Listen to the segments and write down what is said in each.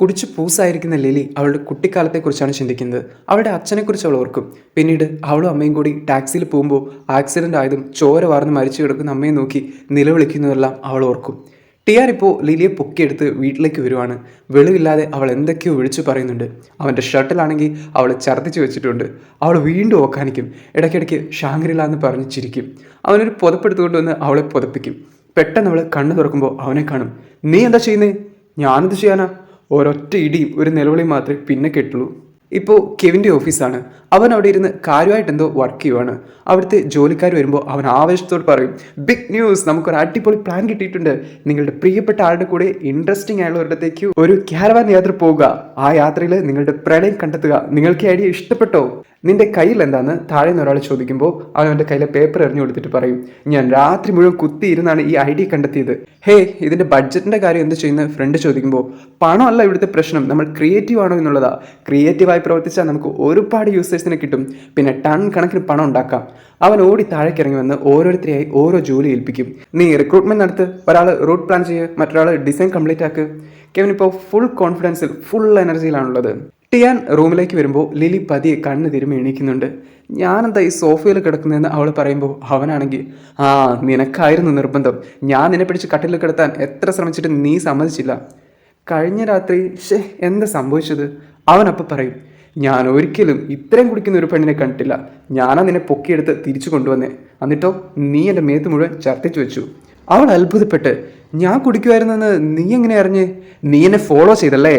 കുടിച്ച് പൂസായിരിക്കുന്ന ലിലി അവളുടെ കുട്ടിക്കാലത്തെക്കുറിച്ചാണ് ചിന്തിക്കുന്നത്. അവളുടെ അച്ഛനെക്കുറിച്ച് അവൾ ഓർക്കും. പിന്നീട് അവളും അമ്മയും കൂടി ടാക്സിയിൽ പോകുമ്പോൾ ആക്സിഡന്റ് ആയതും ചോര വാർന്ന് മരിച്ചു കിടക്കുന്ന അമ്മയെ നോക്കി നിലവിളിക്കുന്നതെല്ലാം അവൾ ഓർക്കും. ടിയാർ ഇപ്പോൾ ലിലിയെ പൊക്കിയെടുത്ത് വീട്ടിലേക്ക് വരുവാണ്. വെളിവില്ലാതെ അവൾ എന്തൊക്കെയോ വിളിച്ചു പറയുന്നുണ്ട്. അവന്റെ ഷർട്ടിലാണെങ്കിൽ അവൾ ഛർദ്ദിച്ച് വെച്ചിട്ടുണ്ട്. അവൾ വീണ്ടും ഓക്കാനിക്കും. ഇടയ്ക്കിടയ്ക്ക് ഷാങ്കരില എന്ന് പറഞ്ഞ് ചിരിക്കും. അവനൊരു പുതപ്പെടുത്തുകൊണ്ട് വന്ന് അവളെ പുതപ്പിക്കും. പെട്ടെന്ന് അവൾ കണ്ണു തുറക്കുമ്പോൾ അവനെ കാണും. നീ എന്താ ചെയ്യുന്നത് ഞാനെന്ത് ചെയ്യാനാ? ഒരൊറ്റ ഇടിയും ഒരു നിലവിളിയും മാത്രമേ പിന്നെ കേട്ടുള്ളൂ. ഇപ്പോൾ കെവിന്റെ ഓഫീസാണ്. അവൻ അവിടെ ഇരുന്ന് കാര്യമായിട്ട് എന്തോ വർക്ക് ചെയ്യുവാണ്. അവിടുത്തെ ജോലിക്കാർ വരുമ്പോൾ അവൻ ആവേശത്തോട് പറയും ബിഗ് ന്യൂസ് നമുക്കൊരു അടിപൊളി പ്ലാൻ കിട്ടിയിട്ടുണ്ട്. നിങ്ങളുടെ പ്രിയപ്പെട്ട ആളുടെ കൂടെ ഇൻട്രസ്റ്റിംഗ് ആയുള്ള ഒരിടത്തേക്ക് ഒരു ക്യാരവാൻ യാത്ര പോവുക. ആ യാത്രയിൽ നിങ്ങളുടെ പ്രണയം കണ്ടെത്തുക. നിങ്ങൾക്ക് ഐഡിയ ഇഷ്ടപ്പെട്ടോ? നിന്റെ കയ്യിൽ എന്താന്ന് താഴെ നിന്ന് ഒരാൾ ചോദിക്കുമ്പോൾ അവൻ അവന്റെ കയ്യിലെ പേപ്പർ എറിഞ്ഞു കൊടുത്തിട്ട് പറയും ഞാൻ രാത്രി മുഴുവൻ കുത്തി ഇരുന്നാണ് ഈ ഐഡിയ കണ്ടെത്തിയത്. ഹേ ഇതിന്റെ ബഡ്ജറ്റിന്റെ കാര്യം എന്ത് ചെയ്യുന്ന? ഫ്രണ്ട് ചോദിക്കുമ്പോൾ പണമല്ല ഇവിടുത്തെ പ്രശ്നം. നമ്മൾ ക്രിയേറ്റീവ് ആണോ എന്നുള്ളതാ. ക്രിയേറ്റീവായി പ്രവർത്തിച്ചാൽ നമുക്ക് ഒരുപാട് യൂസേഴ്സിനെ കിട്ടും. പിന്നെ ടൺ കണക്കിന് പണം ഉണ്ടാക്കാം. അവൻ ഓടി താഴേക്ക് ഇറങ്ങി വന്ന് ഓരോരുത്തരെയായി ഓരോ ജോലി ഏൽപ്പിക്കും. നീ റിക്രൂട്ട്മെന്റ് നടത്ത്. ഒരാൾ റൂട്ട് പ്ലാൻ ചെയ്യുക മറ്റൊരാൾ ഡിസൈൻ കംപ്ലീറ്റ് ആക്ക്. കെവിൻ ഇപ്പോൾ ഫുൾ കോൺഫിഡൻസിൽ ഫുൾ എനർജിയിലാണുള്ളത് ടിയാൻ റൂമിലേക്ക് വരുമ്പോൾ ലിലി പതിയെ കണ്ണ് തിരുമ്മി എണീക്കുന്നുണ്ട്. ഞാനെന്താ ഈ സോഫയിൽ കിടക്കുന്നതെന്ന് അവൾ പറയുമ്പോൾ അവനാണെങ്കിൽ ആ നിനക്കായിരുന്നു നിർബന്ധം. ഞാൻ നിന്നെ പിടിച്ച് കട്ടിലിൽ കിടത്താൻ എത്ര ശ്രമിച്ചിട്ട് നീ സമ്മതിച്ചില്ല. കഴിഞ്ഞ രാത്രി ഷേ എന്താ സംഭവിച്ചത്? അവനപ്പം പറയും ഞാൻ ഒരിക്കലും ഇത്രയും കുടിക്കുന്ന ഒരു പെണ്ണിനെ കണ്ടിട്ടില്ല. ഞാനാ നിന്നെ പൊക്കിയെടുത്ത് തിരിച്ചു കൊണ്ടുവന്നേ. എന്നിട്ടോ നീ എന്റെ മേത്ത് മുഴുവൻ ഛർദ്ദിച്ചു വെച്ചു. അവൾ അത്ഭുതപ്പെട്ട് ഞാൻ കുടിക്കുമായിരുന്നെന്ന് നീ എങ്ങനെ അറിഞ്ഞ്? നീ എന്നെ ഫോളോ ചെയ്തല്ലേ?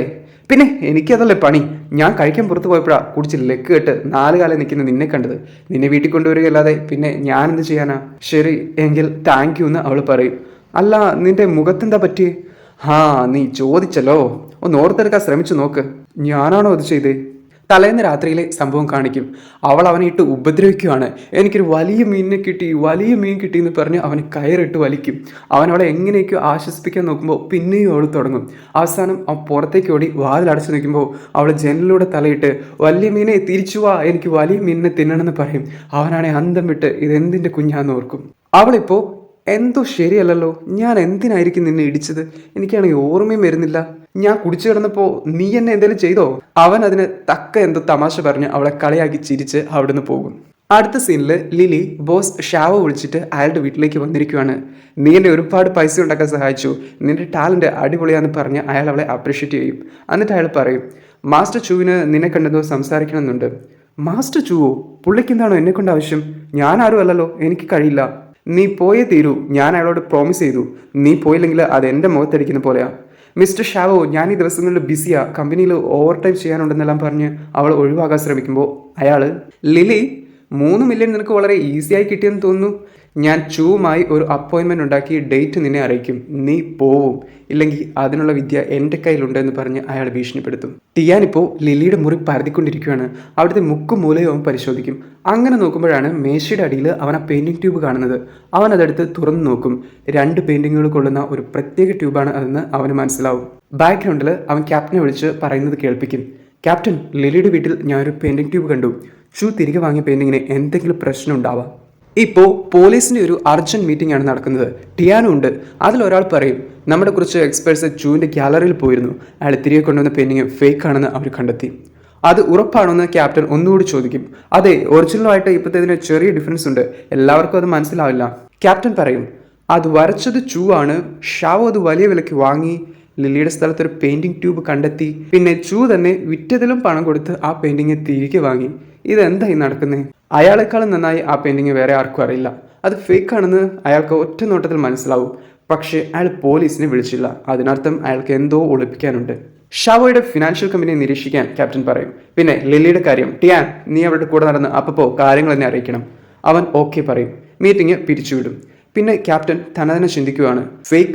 പിന്നെ എനിക്കതല്ലേ പണി? ഞാൻ കഴിക്കാൻ പുറത്ത് പോയപ്പോഴാണ് കുടിച്ച് ലെക്ക് കെട്ട് നാല് കാലം നിൽക്കുന്ന നിന്നെ കണ്ടത്. നിന്നെ വീട്ടിൽ കൊണ്ടുവരികയല്ലാതെ പിന്നെ ഞാൻ എന്ത് ചെയ്യാനാ? ശരി എങ്കിൽ താങ്ക് യു എന്ന് അവൾ പറയും. അല്ല നിന്റെ മുഖത്തെന്താ പറ്റി ഹാ നീ ചോദിച്ചല്ലോ. ഒന്ന് ഓർത്തെടുക്കാൻ ശ്രമിച്ചു നോക്ക്. ഞാനാണോ അത് ചെയ്തേ? തലേന്ന് രാത്രിയിലെ സംഭവം കാണിക്കും. അവൾ അവനെ ഇട്ട് ഉപദ്രവിക്കുകയാണ് എനിക്കൊരു വലിയ മീനിനെ കിട്ടി വലിയ മീൻ കിട്ടി എന്ന് പറഞ്ഞ് അവന് കയറിട്ട് വലിക്കും. അവൻ അവളെ എങ്ങനെയൊക്കെയോ ആശ്വസിപ്പിക്കാൻ നോക്കുമ്പോൾ പിന്നെയും അവൾ തുടങ്ങും. അവസാനം അവൻ പുറത്തേക്ക് ഓടി വാതിലടച്ചു നിൽക്കുമ്പോൾ അവൾ ജനലിലൂടെ തലയിട്ട് വലിയ മീനെ തിരിച്ചു വാ എനിക്ക് വലിയ മീനിനെ തിന്നണമെന്ന് പറയും. അവനാണെ അന്തം വിട്ട് ഇതെന്തിന്റെ കുഞ്ഞാന്ന് ഓർക്കും. അവളിപ്പോൾ എന്തോ ശരിയല്ലല്ലോ. ഞാൻ എന്തിനായിരിക്കും നിന്നെ ഇടിച്ചത്? എനിക്കാണെങ്കിൽ ഓർമ്മയും വരുന്നില്ല. ഞാൻ കുടിച്ചു കിടന്നപ്പോ നീ എന്നെ എന്തെങ്കിലും ചെയ്തോ? അവൻ അതിന് തക്ക എന്തോ തമാശ പറഞ്ഞ് അവളെ കളിയാക്കി ചിരിച്ച് അവിടുന്ന് പോകും. അടുത്ത സീനിൽ ലിലി ബോസ് ഷാവ വിളിച്ചിട്ട് അയാളുടെ വീട്ടിലേക്ക് വന്നിരിക്കുവാണ്. നീ എന്നെ ഒരുപാട് പൈസ ഉണ്ടാക്കാൻ സഹായിച്ചു. നിന്റെ ടാലന്റ് അടിപൊളിയാന്ന് പറഞ്ഞ് അയാൾ അവളെ അപ്രീഷിയേറ്റ് ചെയ്യും. എന്നിട്ട് അയാൾ പറയും മാസ്റ്റർ ചൂവിന് നിന്നെ കണ്ടെന്നോ സംസാരിക്കണമെന്നുണ്ട്. മാസ്റ്റർ ചൂവോ പുള്ളിക്ക് എന്താണോ എന്നെ കൊണ്ട് ആവശ്യം? ഞാൻ ആരും അല്ലല്ലോ എനിക്ക് കഴിയില്ല. നീ പോയേ തീരൂ. ഞാൻ അയാളോട് പ്രോമിസ് ചെയ്തു. നീ പോയില്ലെങ്കിൽ അത് എന്റെ മുഖത്തടിക്കുന്ന പോലെയാണ് മിസ്റ്റർ ഷാവോ ഞാൻ ഈ ദിവസങ്ങളിൽ ബിസിയാ കമ്പനിയിൽ ഓവർ ടൈം ചെയ്യാനുണ്ടെന്നെല്ലാം പറഞ്ഞ് അവൾ ഒഴിവാക്കാൻ ശ്രമിക്കുമ്പോൾ അയാൾ ലിലി മൂന്ന് മില്യൺ നിനക്ക് വളരെ ഈസിയായി കിട്ടിയെന്ന് തോന്നുന്നു. ഞാൻ ചൂവുമായി ഒരു അപ്പോയിൻമെന്റ് ഉണ്ടാക്കി ഡേറ്റ് നിന്നെ അറിയിക്കും. നീ പോവും. ഇല്ലെങ്കിൽ അതിനുള്ള വിദ്യ എന്റെ കയ്യിലുണ്ടെന്ന് പറഞ്ഞ് അയാൾ ഭീഷണിപ്പെടുത്തും. ടിയാൻ ഇപ്പോൾ ലിലിയുടെ മുറി പരതിക്കൊണ്ടിരിക്കുകയാണ് അവിടുത്തെ മുക്കും മൂലയും അവൻ പരിശോധിക്കും. അങ്ങനെ നോക്കുമ്പോഴാണ് മേശയുടെ അടിയിൽ അവൻ ആ പെയിന്റിംഗ് ട്യൂബ് കാണുന്നത്. അവൻ അതെടുത്ത് തുറന്നു നോക്കും. രണ്ട് പെയിന്റിങ്ങുകൾ കൊള്ളുന്ന ഒരു പ്രത്യേക ട്യൂബാണ് അതെന്ന് അവന് മനസ്സിലാവും. ബാക്ക്ഗ്രൗണ്ടിൽ അവൻ ക്യാപ്റ്റനെ വിളിച്ച് പറയുന്നത് കേൾപ്പിക്കും. ക്യാപ്റ്റൻ ലിലിയുടെ വീട്ടിൽ ഞാനൊരു പെയിന്റിംഗ് ട്യൂബ് കണ്ടു. ഷൂ തിരികെ വാങ്ങിയ പെയിന്റിങ്ങിന് എന്തെങ്കിലും പ്രശ്നം ഉണ്ടാവാം. ഇപ്പോൾ പോലീസിന്റെ ഒരു അർജന്റ് മീറ്റിംഗ് ആണ് നടക്കുന്നത്. ടിയാനോ ഉണ്ട്. അതിലൊരാൾ പറയും നമ്മുടെ കുറച്ച് എക്സ്പേർട്സ് ജൂവിന്റെ ഗ്യാലറിയിൽ പോയിരുന്നു. അയാൾ തിരികെ കൊണ്ടുവന്ന പെയിന്റിങ് ഫേക്ക് ആണെന്ന് അവർ കണ്ടെത്തി. അത് ഉറപ്പാണെന്ന് ക്യാപ്റ്റൻ ഒന്നുകൂടി ചോദിക്കും. അതെ ഒറിജിനലായിട്ട് ഇപ്പോഴത്തേതിന് ചെറിയ ഡിഫറൻസ് ഉണ്ട്. എല്ലാവർക്കും അത് മനസ്സിലാവില്ല. ക്യാപ്റ്റൻ പറയും അത് വരച്ചത് ചൂ ആണ്. ഷാവോ അത് വലിയ വിലയ്ക്ക് വാങ്ങി. ലില്ലിയുടെ സ്ഥലത്തൊരു പെയിന്റിംഗ് ട്യൂബ് കണ്ടെത്തി. പിന്നെ ചൂ തന്നെ വിറ്റതിലും പണം കൊടുത്ത് ആ പെയിന്റിങ് തിരികെ വാങ്ങി. ഇതെന്തായി നടക്കുന്നത് അയാളെക്കാളും നന്നായി ആ പെയിന്റിങ് വേറെ ആർക്കും അറിയില്ല. അത് ഫേക്ക് ആണെന്ന് അയാൾക്ക് ഒറ്റ നോട്ടത്തിൽ മനസ്സിലാവും. പക്ഷേ അയാൾ പോലീസിനെ വിളിച്ചില്ല. അതിനർത്ഥം അയാൾക്ക് എന്തോ ഒളിപ്പിക്കാനുണ്ട്. ഷാവോയുടെ ഫിനാൻഷ്യൽ കമ്പനിയെ നിരീക്ഷിക്കാൻ ക്യാപ്റ്റൻ പറയും. പിന്നെ ലില്ലിയുടെ കാര്യം ടിയാൻ നീ അവരുടെ കൂടെ നടന്ന് അപ്പപ്പോ കാര്യങ്ങൾ എന്നെ അറിയിക്കണം. അവൻ ഓക്കെ പറയും. മീറ്റിംഗ് പിരിച്ചുവിടും. പിന്നെ ക്യാപ്റ്റൻ തനതന ചിന്തിക്കുകയാണ്.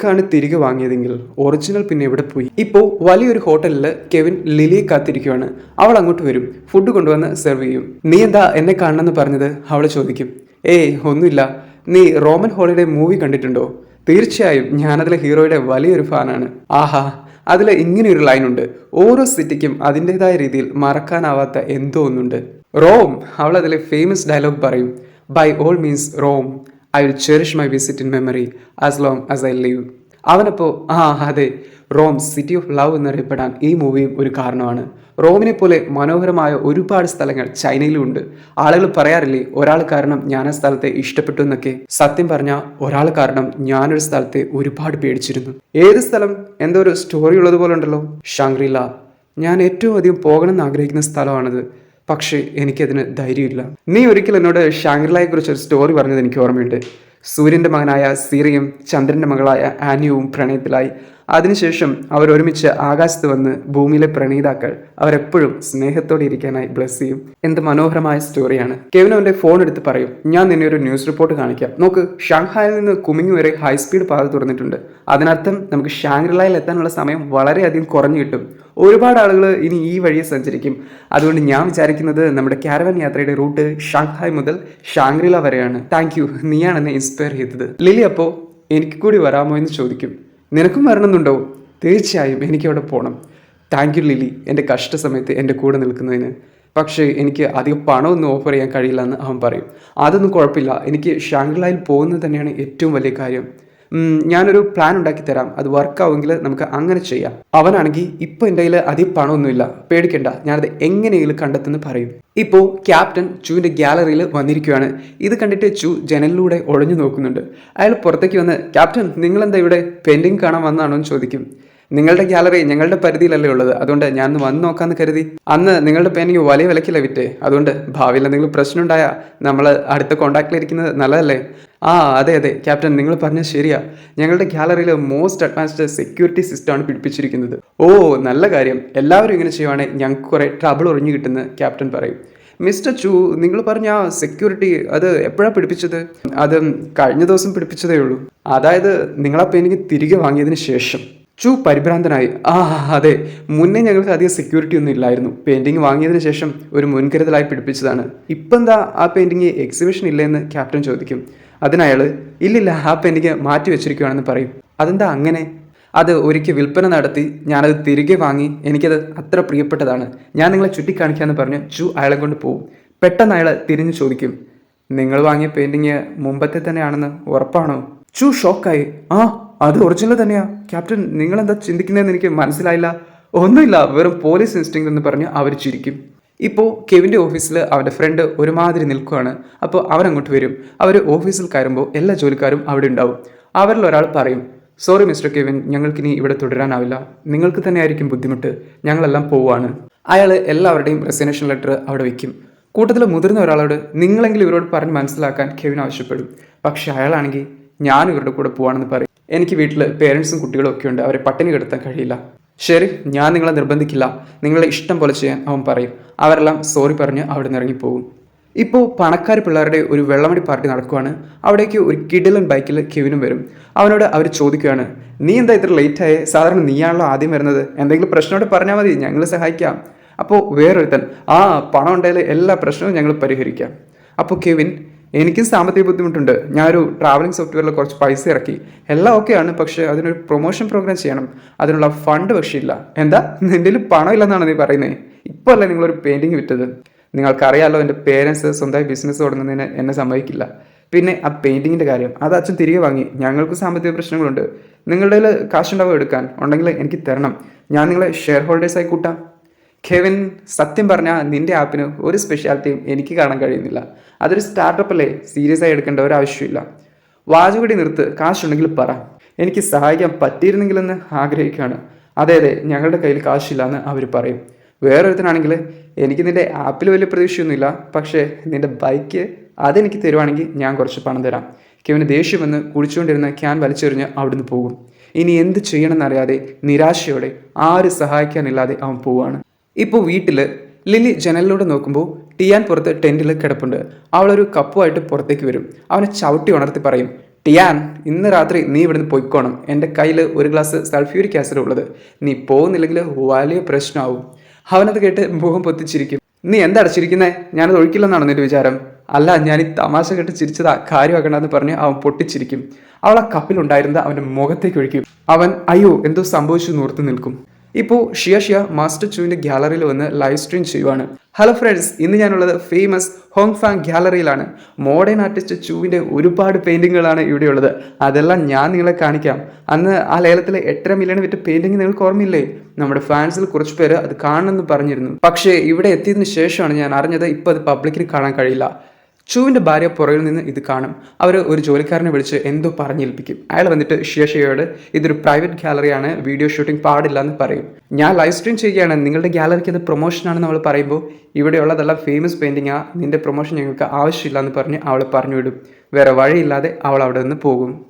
ആണ് തിരികെ വാങ്ങിയതെങ്കിൽ ഒറിജിനൽ പിന്നെ എവിടെ പോയി? ഇപ്പോൾ വലിയൊരു ഹോട്ടലിൽ കെവിൻ ലിലിയെ കാത്തിരിക്കുകയാണ് അവൾ അങ്ങോട്ട് വരും. ഫുഡ് കൊണ്ടുവന്ന് സെർവ് ചെയ്യും. നീ എന്താ എന്നെ കാണണമെന്ന് പറഞ്ഞത്? അവൾ ചോദിക്കും. ഏയ് ഒന്നുമില്ല. നീ റോമൻ ഹോളിഡേ മൂവി കണ്ടിട്ടുണ്ടോ? തീർച്ചയായും. ഞാനതിലെ ഹീറോയുടെ വലിയൊരു ഫാനാണ്. ആഹാ അതിൽ ഇങ്ങനെയൊരു ലൈനുണ്ട്. ഓരോ സിറ്റിക്കും അതിന്റെതായ രീതിയിൽ മറക്കാനാവാത്ത എന്തോ ഒന്നുണ്ട്. റോം അവൾ അതിലെ ഫേമസ് ഡയലോഗ് പറയും. By all means Rome. I will cherish my visit in memory as long as I live അവനപ്പോൾ ആ അതെ റോം സിറ്റി ഓഫ് ലവ് എന്നറിയപ്പെടാൻ ഈ മൂവിയും ഒരു കാരണമാണ്. റോമിനെ പോലെ മനോഹരമായ ഒരുപാട് സ്ഥലങ്ങൾ ചൈനയിലുമുണ്ട് ആളുകൾ പറയാറില്ലേ ഒരാൾ കാരണം ഞാൻ ആ സ്ഥലത്തെ ഇഷ്ടപ്പെട്ടു എന്നൊക്കെ. സത്യം പറഞ്ഞാൽ ഒരാൾ കാരണം ഞാനൊരു സ്ഥലത്തെ ഒരുപാട് പേടിച്ചിരുന്നു. ഏത് സ്ഥലം? എന്തോ ഒരു സ്റ്റോറി ഉള്ളതുപോലെ ഉണ്ടല്ലോ ഷാങ്ക്രില ഞാൻ ഏറ്റവും അധികം പോകണമെന്ന് ആഗ്രഹിക്കുന്ന സ്ഥലമാണിത്. പക്ഷേ എനിക്കതിന് ധൈര്യമില്ല. നീ ഒരിക്കൽ എന്നോട് ഷാങ്ക്രിലയെ കുറിച്ച് ഒരു സ്റ്റോറി പറഞ്ഞത് എനിക്ക് ഓർമ്മയുണ്ട്. സൂര്യന്റെ മകനായ സീറിയും ചന്ദ്രന്റെ മകളായ ആനിയവും പ്രണയത്തിലായി. അതിനുശേഷം അവർ ഒരുമിച്ച് ആകാശത്ത് വന്ന് ഭൂമിയിലെ പ്രണയിതാക്കൾ അവരെപ്പോഴും സ്നേഹത്തോടെ ഇരിക്കാനായി ബ്ലസ് ചെയ്യും. എന്ത് മനോഹരമായ സ്റ്റോറിയാണ് കെവിൻ ഫോൺ എടുത്ത് പറയും ഞാൻ നിന്നെ ഒരു ന്യൂസ് റിപ്പോർട്ട് കാണിക്കാം. നോക്ക് ഷാങ്ഹായിൽ നിന്ന് കുമിങ് വരെ ഹൈസ്പീഡ് പാത തുറന്നിട്ടുണ്ട്. അതിനർത്ഥം നമുക്ക് ഷാങ്രിലയിൽ എത്താനുള്ള സമയം വളരെയധികം കുറഞ്ഞു കിട്ടും. ഒരുപാട് ആളുകൾ ഇനി ഈ വഴിയെ സഞ്ചരിക്കും. അതുകൊണ്ട് ഞാൻ വിചാരിക്കുന്നത് നമ്മുടെ കാരവൻ യാത്രയുടെ റൂട്ട് ഷാങ്ഹായ് മുതൽ ഷാങ്രില വരെയാണ്. താങ്ക് യു നീയാണ് എന്നെ ഇൻസ്പയർ ചെയ്തത്. ലിലി അപ്പോൾ എനിക്ക് കൂടി വരാമോ എന്ന് ചോദിക്കും. നിനക്കും വരണമെന്നുണ്ടോ? തീർച്ചയായും എനിക്കവിടെ പോകണം താങ്ക് യു ലിലി എന്റെ കഷ്ടസമയത്ത് എന്റെ കൂടെ നിൽക്കുന്നതിന്. പക്ഷേ എനിക്ക് അധികം പണമൊന്നും ഓഫർ ചെയ്യാൻ കഴിയില്ല എന്ന് അവൻ പറയും. അതൊന്നും കുഴപ്പമില്ല. എനിക്ക് ഷാങ്ക്ലായിൽ പോകുന്നത് തന്നെയാണ് ഏറ്റവും വലിയ കാര്യം. ഞാനൊരു പ്ലാൻ ഉണ്ടാക്കി തരാം. അത് വർക്ക് ആവുമെങ്കിൽ നമുക്ക് അങ്ങനെ ചെയ്യാം. അവനാണെങ്കിൽ ഇപ്പോൾ എന്റെ കയ്യിൽ അധികം പണമൊന്നുമില്ല. പേടിക്കണ്ട. ഞാനത് എങ്ങനെയെങ്കിലും കണ്ടെത്തുന്നു പറയും. ഇപ്പോൾ ക്യാപ്റ്റൻ ചുവിന്റെ ഗ്യാലറിയിൽ വന്നിരിക്കുകയാണ് ഇത് കണ്ടിട്ട് ചു ജനലിലൂടെ ഒളിഞ്ഞു നോക്കുന്നുണ്ട്. അയാൾ പുറത്തേക്ക് വന്ന് ക്യാപ്റ്റൻ നിങ്ങളെന്താ ഇവിടെ പെയിന്റിങ് കാണാൻ വന്നാണോ എന്ന് ചോദിക്കും. നിങ്ങളുടെ ഗ്യാലറി ഞങ്ങളുടെ പരിധിയിലല്ലേ ഉള്ളത്. അതുകൊണ്ട് ഞാൻ വന്ന് നോക്കാന്ന് കരുതി. അന്ന് നിങ്ങളുടെ പെയിന്റിങ് വലിയ വിലക്കില്ല വിറ്റേ? അതുകൊണ്ട് ഭാവിയിൽ എന്തെങ്കിലും പ്രശ്നം ഉണ്ടായാൽ നമ്മൾ അടുത്ത കോണ്ടാക്റ്റിലിരിക്കുന്നത് നല്ലതല്ലേ? ആ അതെ അതെ. ക്യാപ്റ്റൻ നിങ്ങൾ പറഞ്ഞ ശരിയാ. ഞങ്ങളുടെ ഗ്യാലറിയിൽ മോസ്റ്റ് അഡ്വാൻസ്ഡ് സെക്യൂരിറ്റി സിസ്റ്റം ആണ് പിടിപ്പിച്ചിരിക്കുന്നത്. ഓ നല്ല കാര്യം. എല്ലാവരും ഇങ്ങനെ ചെയ്യുവാണെങ്കിൽ ഞങ്ങൾക്ക് കുറേ ട്രബിൾ ഒഴിഞ്ഞു കിട്ടുന്ന ക്യാപ്റ്റൻ പറയും. മിസ്റ്റർ ചു നിങ്ങൾ പറഞ്ഞ ആ സെക്യൂരിറ്റി അത് എപ്പോഴാണ് പിടിപ്പിച്ചത്? അത് കഴിഞ്ഞ ദിവസം പിടിപ്പിച്ചതേ ഉള്ളൂ. അതായത് ആ പെയിന്റിങ് തിരികെ വാങ്ങിയതിന് ശേഷം. ചു പരിഭ്രാന്തനായി. ആ അതെ. മുന്നേ ഞങ്ങൾക്ക് അധികം സെക്യൂരിറ്റി ഒന്നും ഇല്ലായിരുന്നു. പെയിന്റിംഗ് വാങ്ങിയതിന് ശേഷം ഒരു മുൻകരുതലായി പിടിപ്പിച്ചതാണ്. ഇപ്പം എന്താ ആ പെയിന്റിങ് എക്സിബിഷൻ ഇല്ലെന്ന് ക്യാപ്റ്റൻ ചോദിക്കും. അതിനയാൾ ഇല്ലില്ല ആ എനിക്ക് മാറ്റി വെച്ചിരിക്കുകയാണെന്ന് പറയും. അതെന്താ അങ്ങനെ? അത് ഒരിക്കൽ വിൽപ്പന നടത്തി ഞാനത് തിരികെ വാങ്ങി എനിക്കത് അത്ര പ്രിയപ്പെട്ടതാണ്. ഞാൻ നിങ്ങളെ ചുറ്റിക്കാണിക്കാന്ന് പറഞ്ഞ് ചു അയാളെ കൊണ്ട് പോകും പെട്ടെന്ന് അയാൾ തിരിഞ്ഞു ചോദിക്കും നിങ്ങൾ വാങ്ങിയ പെയിന്റിങ് മുമ്പത്തെ തന്നെയാണെന്ന് ഉറപ്പാണോ? ചു ഷോക്കായി ആ അത് ഒറിജിനൽ തന്നെയാ. ക്യാപ്റ്റൻ നിങ്ങൾ എന്താ ചിന്തിക്കുന്നതെന്ന് എനിക്ക് മനസ്സിലായില്ല. ഒന്നുമില്ല വെറും പോലീസ് ഇൻസ്റ്റിങ് എന്ന് പറഞ്ഞ് അവർ ചിരിക്കും. ഇപ്പോൾ കെവിന്റെ ഓഫീസിൽ അവന്റെ ഫ്രണ്ട് ഒരുമാതിരി നിൽക്കുകയാണ് അപ്പോൾ അവരങ്ങോട്ട് വരും. അവർ ഓഫീസിൽ കയറുമ്പോൾ എല്ലാ ജോലിക്കാരും അവിടെ ഉണ്ടാവും. അവരിൽ ഒരാൾ പറയും സോറി മിസ്റ്റർ കെവിൻ ഞങ്ങൾക്കിനി ഇവിടെ തുടരാനാവില്ല. നിങ്ങൾക്ക് തന്നെ ആയിരിക്കും ബുദ്ധിമുട്ട്. ഞങ്ങളെല്ലാം പോവാണ്. അയാൾ എല്ലാവരുടെയും റെസിഗ്നേഷൻ ലെറ്റർ അവിടെ വയ്ക്കും കൂട്ടത്തിൽ മുതിർന്ന ഒരാളോട് നിങ്ങളെങ്കിലും ഇവരോട് പറഞ്ഞ് മനസ്സിലാക്കാൻ കെവിൻ ആവശ്യപ്പെടും. പക്ഷേ അയാളാണെങ്കിൽ ഞാൻ ഇവരുടെ കൂടെ പോവാണെന്ന് പറയും. എനിക്ക് വീട്ടിൽ പേരൻസും കുട്ടികളും ഒക്കെ ഉണ്ട്. അവരെ പട്ടിണി കിടത്താൻ കഴിയില്ല. ശരി ഞാൻ നിങ്ങളെ നിർബന്ധിക്കില്ല. നിങ്ങളെ ഇഷ്ടം പോലെ ചെയ്യാൻ അവൻ പറയും. അവരെല്ലാം സോറി പറഞ്ഞ് അവിടെ നിന്ന് ഇറങ്ങിപ്പോകും. ഇപ്പോൾ പണക്കാർ പിള്ളേരുടെ ഒരു വെള്ളമടി പാർട്ടി നടക്കുവാണ്. അവിടേക്ക് ഒരു കിടിലൻ ബൈക്കിൽ കെവിനും വരും. അവനോട് അവർ ചോദിക്കുകയാണ് നീ എന്താ ഇത്ര ലേറ്റ് ആയേ? സാധാരണ നീയാണല്ലോ ആദ്യം വരുന്നത്. എന്തെങ്കിലും പ്രശ്നമോട് പറഞ്ഞാൽ മതി ഞങ്ങൾ സഹായിക്കാം. അപ്പോൾ വേറൊരുത്തൻ ആ പണം ഉണ്ടെങ്കിൽ എല്ലാ പ്രശ്നവും ഞങ്ങൾ പരിഹരിക്കാം. അപ്പോൾ കെവിൻ എനിക്കും സാമ്പത്തിക ബുദ്ധിമുട്ടുണ്ട്. ഞാനൊരു ട്രാവലിംഗ് സോഫ്റ്റ്വെയറിൽ കുറച്ച് പൈസ ഇറക്കി. എല്ലാം ഓക്കെയാണ് പക്ഷേ അതിനൊരു പ്രൊമോഷൻ പ്രോഗ്രാം ചെയ്യണം. അതിനുള്ള ഫണ്ട് പക്ഷേ ഇല്ല എന്താ? നിന്റെ പണം ഇല്ലെന്നാണ് നീ പറയുന്നത് ഇപ്പോൾ അല്ലേ നിങ്ങളൊരു പെയിന്റിങ് വിറ്റത്. നിങ്ങൾക്കറിയാലോ എന്റെ പേരൻസ് സ്വന്തമായി ബിസിനസ് തുടങ്ങുന്നതിന് എന്നെ സമ്മതിക്കില്ല. പിന്നെ ആ പെയിന്റിങ്ങിന്റെ കാര്യം. അത് അച്ഛൻ തിരികെ വാങ്ങി. ഞങ്ങൾക്ക് സാമ്പത്തിക പ്രശ്നങ്ങളുണ്ട്. നിങ്ങളുടെ കാശുണ്ടാവും എടുക്കാൻ? ഉണ്ടെങ്കിൽ എനിക്ക് തരണം. ഞാൻ നിങ്ങളെ ഷെയർ ഹോൾഡേഴ്സായി കൂട്ടാം. കെവിൻ സത്യം പറഞ്ഞാൽ നിന്റെ ആപ്പിന് ഒരു സ്പെഷ്യാലിറ്റിയും എനിക്ക് കാണാൻ കഴിയുന്നില്ല. അതൊരു സ്റ്റാർട്ടപ്പ് അല്ലേ? സീരിയസ് ആയി എടുക്കേണ്ട ഒരു ആവശ്യമില്ല. വാചുകൂടി നിർത്ത് കാശുണ്ടെങ്കിൽ പറ. എനിക്ക് സഹായിക്കാൻ പറ്റിയിരുന്നെങ്കിലെന്ന് ആഗ്രഹിക്കുകയാണ്. അതെ അതെ ഞങ്ങളുടെ കയ്യിൽ കാശില്ല എന്ന് അവർ പറയും. വേറൊരുത്തനാണെങ്കിൽ എനിക്ക് നിന്റെ ആപ്പിൽ വലിയ പ്രതീക്ഷയൊന്നുമില്ല പക്ഷേ നിന്റെ ബൈക്ക് അതെനിക്ക് തരുവാണെങ്കിൽ ഞാൻ കുറച്ച് പണം തരാം. കെവിന് ദേഷ്യമെന്ന് കുടിച്ചുകൊണ്ടിരുന്ന ക്യാൻ വലിച്ചെറിഞ്ഞ് അവിടുന്ന് പോകും. ഇനി എന്ത് ചെയ്യണമെന്നറിയാതെ നിരാശയോടെ ആരും സഹായിക്കാനില്ലാതെ അവൻ പോവാണ്. ഇപ്പോൾ വീട്ടിൽ ലിലി ജനലിലൂടെ നോക്കുമ്പോൾ ടിയാൻ പുറത്ത് ടെന്റിൽ കിടപ്പുണ്ട്. അവളൊരു കപ്പുമായിട്ട് പുറത്തേക്ക് വരും. അവനെ ചവിട്ടി ഉണർത്തി പറയും ടിയാൻ ഇന്ന് രാത്രി നീ ഇവിടുന്ന് പൊയ്ക്കോണം. എന്റെ കയ്യിൽ ഒരു ഗ്ലാസ് സൾഫ്യൂരിക് ആസിഡ് ഉള്ളത്. നീ പോകുന്നില്ലെങ്കിൽ വലിയ പ്രശ്നമാവും. അവനത് കേട്ട് മുഖം പൊത്തിച്ചിരിക്കും. നീ എന്താ അടച്ചിരിക്കുന്നേ? ഞാനത് ഒഴിക്കില്ലെന്നാണോ നിന്റെ വിചാരം? അല്ല ഞാൻ ഈ തമാശ കേട്ട് ചിരിച്ചതാ കാര്യമാക്കണ്ടെന്ന് പറഞ്ഞ് അവൻ പൊട്ടിച്ചിരിക്കും. അവൾ ആ കപ്പിലുണ്ടായിരുന്ന അവന്റെ മുഖത്തേക്ക് ഒഴിക്കും. അവൻ അയ്യോ എന്തോ സംഭവിച്ചു നൂർത്ത് നിൽക്കും. ഇപ്പോൾ ഷിയ ഷിയ മാസ്റ്റർ ചൂവിന്റെ ഗ്യാലറിയിൽ വന്ന് ലൈവ് സ്ട്രീം ചെയ്യുവാണ്. ഹലോ ഫ്രണ്ട്സ് ഇന്ന് ഞാനുള്ളത് ഫേമസ് ഹോങ് ഫാങ് ഗ്യാലറിയിലാണ് മോഡേൺ ആർട്ടിസ്റ്റ് ചൂവിന്റെ ഒരുപാട് പെയിന്റിങ്ങുകളാണ് ഇവിടെയുള്ളത് അതെല്ലാം ഞാൻ നിങ്ങളെ കാണിക്കാം. അന്ന് ആ ലേലത്തിലെ എട്ടര മില്യൺ വിറ്റ് പെയിന്റിങ് നിങ്ങൾക്ക് ഓർമ്മയില്ലേ? നമ്മുടെ ഫാൻസിൽ കുറച്ച് പേര് അത് കാണണമെന്ന് പറഞ്ഞിരുന്നു. പക്ഷേ ഇവിടെ എത്തിയതിന് ശേഷമാണ് ഞാൻ അറിഞ്ഞത് ഇപ്പോൾ അത് പബ്ലിക്കിന് കാണാൻ കഴിയില്ല. ചൂവിന്റെ ഭാര്യ പുറകിൽ നിന്ന് ഇത് കാണും. അവർ ഒരു ജോലിക്കാരനെ വിളിച്ച് എന്തോ പറഞ്ഞേൽപ്പിക്കും. അയാൾ വന്നിട്ട് ഷിയഷയോട് ഇതൊരു പ്രൈവറ്റ് ഗാലറിയാണ് വീഡിയോ ഷൂട്ടിംഗ് പാടില്ല എന്ന് പറയും. ഞാൻ ലൈവ് സ്ട്രീം ചെയ്യുകയാണ്. നിങ്ങളുടെ ഗാലറിക്ക് അത് പ്രൊമോഷനാണെന്ന് അവൾ പറയുമ്പോൾ ഇവിടെയുള്ളതെല്ലാം ഫേമസ് പെയിന്റിങ്ങാ നിന്റെ പ്രൊമോഷൻ ഞങ്ങൾക്ക് ആവശ്യമില്ല എന്ന് പറഞ്ഞ് അവൾ പറഞ്ഞു വിടും വേറെ വഴിയില്ലാതെ അവൾ അവിടെ നിന്ന് പോകും.